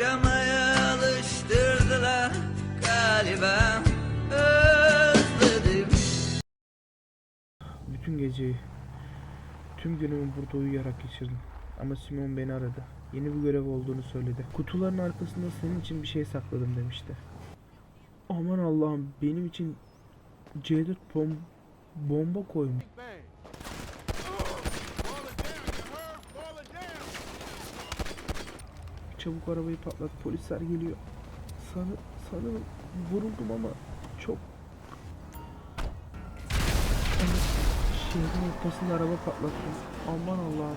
yaşamaya alıştırdılar galiba özledim Bütün geceyi, tüm günümü burada uyuyarak geçirdim. Ama Simon beni aradı. Yeni bir görev olduğunu söyledi. Kutuların arkasında senin için bir şey sakladım demişti. Aman Allah'ım benim için C4 bom bomba koymuş. Çabuk arabayı patlat polisler geliyor. Sanı, sanırım vuruldum ama çok Şehrin ortasında araba patlattım. Aman Allah'ım.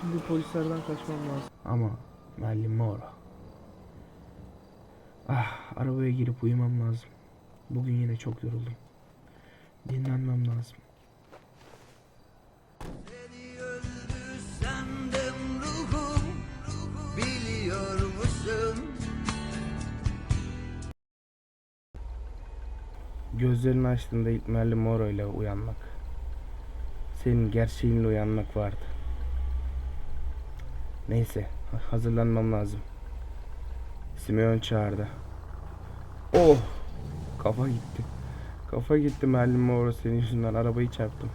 Şimdi polislerden kaçmam lazım. Ama Merlin Mora. Ah, arabaya girip uyumam lazım. Bugün yine çok yoruldum. Dinlenmem lazım. Gözlerini açtığında ilk Merlin Moro ile uyanmak. Senin gerçeğinle uyanmak vardı. Neyse, ha- hazırlanmam lazım. Simeon çağırdı. Oh! Kafa gitti. Kafa gitti Merlin Moro senin yüzünden arabayı çarptım.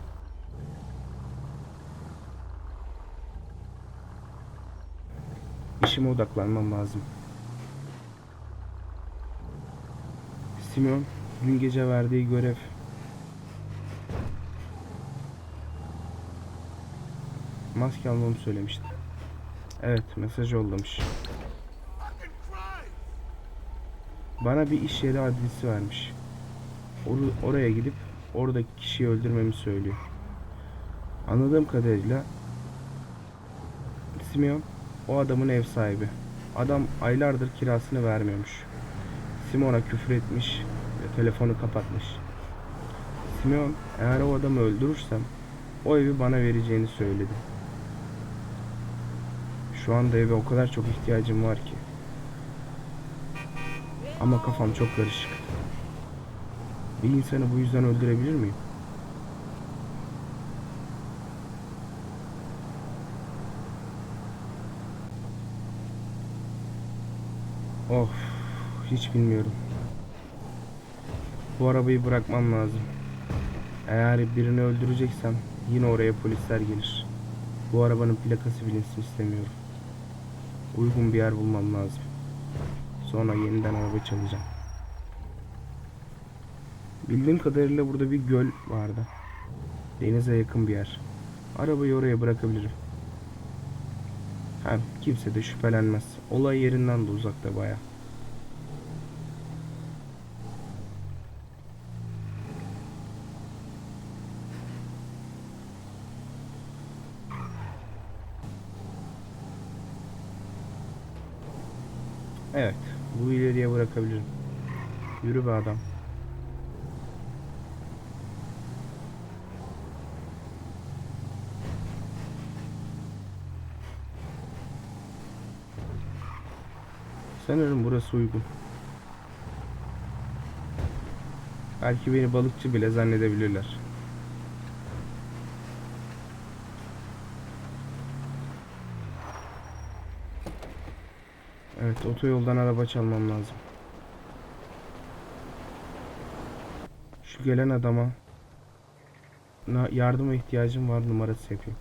İşime odaklanmam lazım. Simeon dün gece verdiği görev maske almamı söylemişti. Evet mesaj yollamış. Bana bir iş yeri adresi vermiş. Or- oraya gidip oradaki kişiyi öldürmemi söylüyor. Anladığım kadarıyla Simeon o adamın ev sahibi. Adam aylardır kirasını vermiyormuş. Simon'a küfür etmiş ve telefonu kapatmış. Simeon eğer o adamı öldürürsem o evi bana vereceğini söyledi. Şu anda eve o kadar çok ihtiyacım var ki. Ama kafam çok karışık. Bir insanı bu yüzden öldürebilir miyim? Of, hiç bilmiyorum. Bu arabayı bırakmam lazım. Eğer birini öldüreceksem yine oraya polisler gelir. Bu arabanın plakası bilinsin istemiyorum. Uygun bir yer bulmam lazım. Sonra yeniden araba çalacağım. Bildiğim kadarıyla burada bir göl vardı. Denize yakın bir yer. Arabayı oraya bırakabilirim. Hem kimse de şüphelenmez. Olay yerinden de uzakta baya. Evet, bu ileriye bırakabilirim. Yürü be adam. Sanırım burası uygun. Belki beni balıkçı bile zannedebilirler. Evet, otoyoldan araba çalmam lazım. Şu gelen adama yardıma ihtiyacım var numarası yapayım.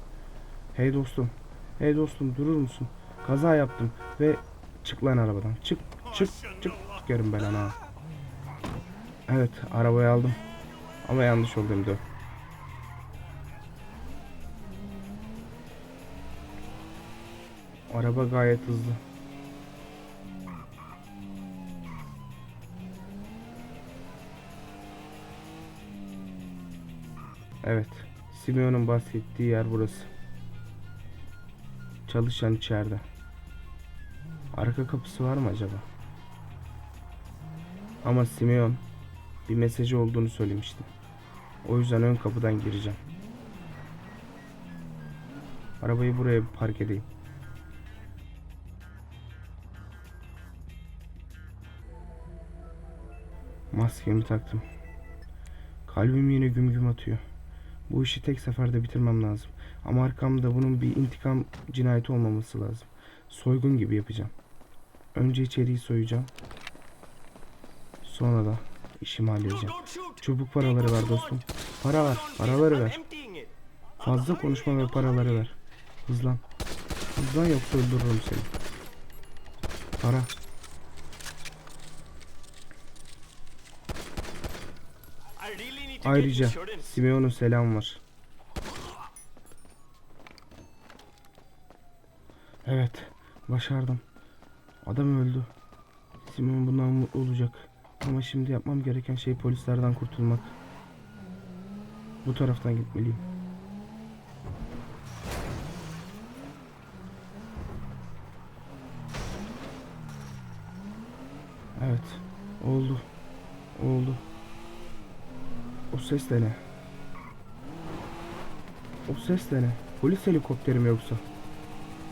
Hey dostum, hey dostum durur musun? Kaza yaptım ve çık lan arabadan. Çık, çık, çık. Çıkarım ben ana. Evet, arabayı aldım. Ama yanlış oldu hem. Araba gayet hızlı. Evet. Simeon'un bahsettiği yer burası. Çalışan içeride. Arka kapısı var mı acaba? Ama Simeon bir mesajı olduğunu söylemişti. O yüzden ön kapıdan gireceğim. Arabayı buraya park edeyim. Maskemi taktım. Kalbim yine güm güm atıyor. Bu işi tek seferde bitirmem lazım. Ama arkamda bunun bir intikam cinayeti olmaması lazım. Soygun gibi yapacağım. Önce içeriği soyacağım. Sonra da işimi halledeceğim. Çubuk paraları ver dostum. Para ver. Paraları ver. Fazla konuşma ve paraları ver. Hızlan. Hızlan yoksa öldürürüm seni. Para. Ayrıca Simeon'un selam var. Evet, başardım. Adam öldü. Simeon bundan mutlu olacak. Ama şimdi yapmam gereken şey polislerden kurtulmak. Bu taraftan gitmeliyim. Evet, oldu. Oldu. O ses de ne? O ses de ne? Polis helikopteri mi yoksa?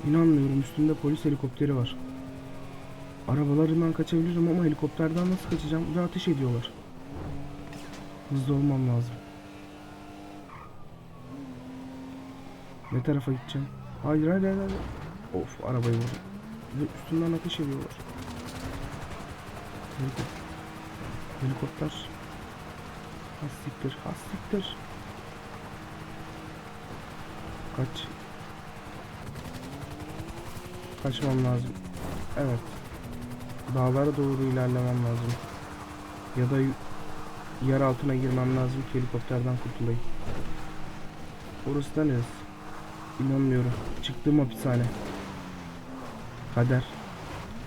İnanmıyorum üstünde polis helikopteri var. Arabalarından kaçabilirim ama helikopterden nasıl kaçacağım? Ve ateş ediyorlar. Hızlı olmam lazım. Ne tarafa gideceğim? Hayır hayır hayır. hayır. Of arabayı vurdum. Ve üstünden ateş ediyorlar. Helikopter. Helikopter. Hastiktir, hastiktir. Kaç. Kaçmam lazım. Evet. Dağlara doğru ilerlemem lazım. Ya da yer altına girmem lazım ki helikopterden kurtulayım. Orası da neresi? İnanmıyorum. Çıktığım hapishane. Kader.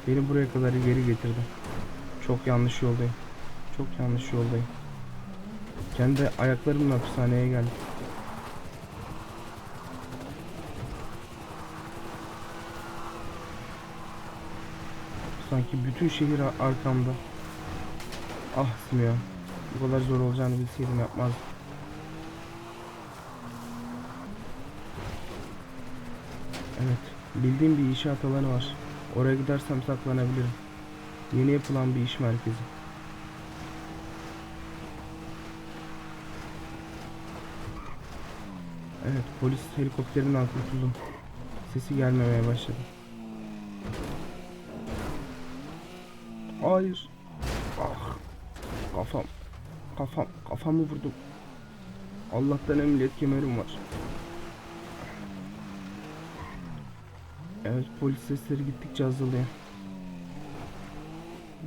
Beni buraya kadar geri getirdi. Çok yanlış yoldayım. Çok yanlış yoldayım. Kendi ayaklarımla hapishaneye geldim. Sanki bütün şehir ar- arkamda. Ah Simeon. Bu kadar zor olacağını bilseydim yapmazdım. Evet. Bildiğim bir inşaat alanı var. Oraya gidersem saklanabilirim. Yeni yapılan bir iş merkezi. Evet, polis helikopterinden kurtuldum. Sesi gelmemeye başladı. Hayır. Ah. Kafam. Kafam. Kafamı vurdum. Allah'tan emniyet kemerim var. Evet, polis sesleri gittikçe azalıyor.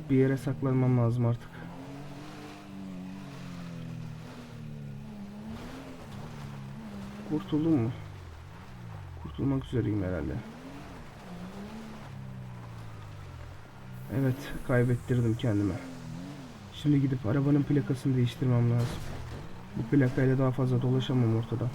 Bir yere saklanmam lazım artık. Kurtuldum mu? Kurtulmak üzereyim herhalde. Evet, kaybettirdim kendime. Şimdi gidip arabanın plakasını değiştirmem lazım. Bu plakayla daha fazla dolaşamam ortada.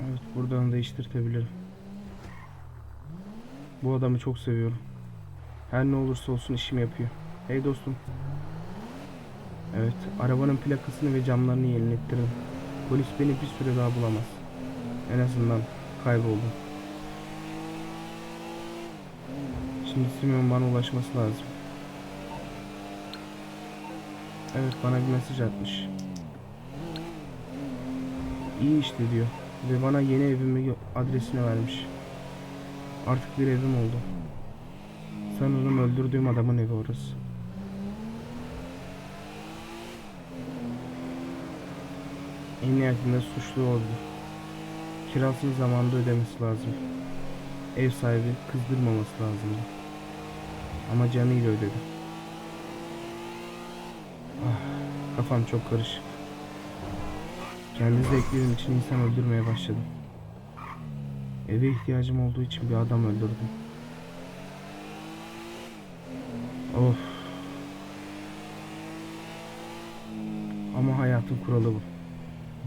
Evet, buradan değiştirtebilirim. Bu adamı çok seviyorum. Her ne olursa olsun işimi yapıyor. Hey dostum. Evet, arabanın plakasını ve camlarını yenilettirdim. Polis beni bir süre daha bulamaz. En azından kayboldum. Şimdi Simeon bana ulaşması lazım. Evet, bana bir mesaj atmış. İyi işte diyor. Ve bana yeni evimi adresini vermiş. Artık bir evim oldu. Sanırım öldürdüğüm adamın evi orası. En nihayetinde suçlu oldu. Kirasını zamanında ödemesi lazım. Ev sahibi kızdırmaması lazımdı. Ama canıyla ödedi. Ah, kafam çok karışık. Kendi zevklerim için insan öldürmeye başladım. Eve ihtiyacım olduğu için bir adam öldürdüm. Of. Ama hayatın kuralı bu.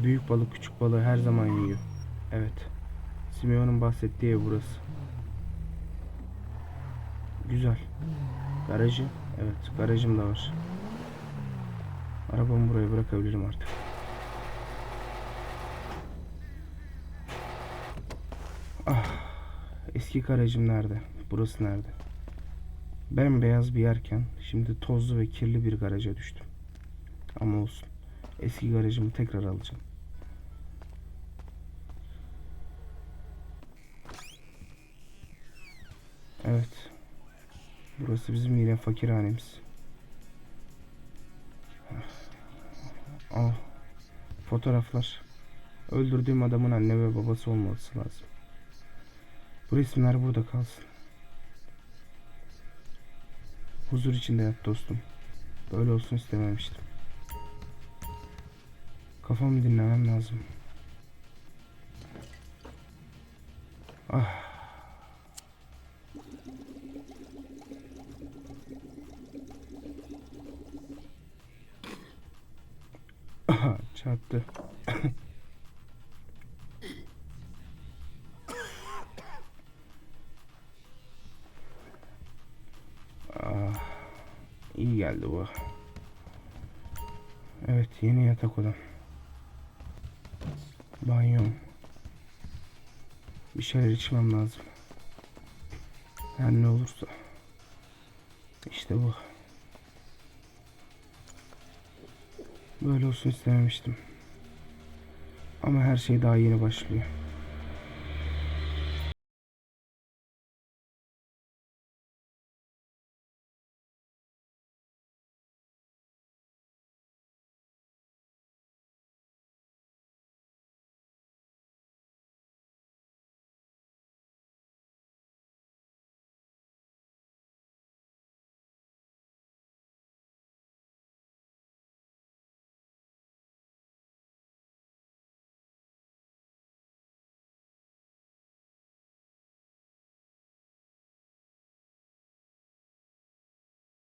Büyük balık küçük balığı her zaman yiyor. Evet. Simeon'un bahsettiği ev burası. Güzel. Garajı? Evet, garajım da var. Arabamı buraya bırakabilirim artık. Eski garajım nerede? Burası nerede? Bembeyaz bir yerken şimdi tozlu ve kirli bir garaja düştüm. Ama olsun. Eski garajımı tekrar alacağım. Evet. Burası bizim yine fakirhanemiz. Aa, fotoğraflar. Öldürdüğüm adamın anne ve babası olması lazım. Bu resimler burada kalsın. Huzur içinde yat dostum. Böyle olsun istememiştim. Kafamı dinlemem lazım. Ah. Aha, çarptı. Ah, iyi geldi bu. Evet, yeni yatak odam. Banyom. Bir şeyler içmem lazım. Her ne olursa. İşte bu. Böyle olsun istememiştim. Ama her şey daha yeni başlıyor.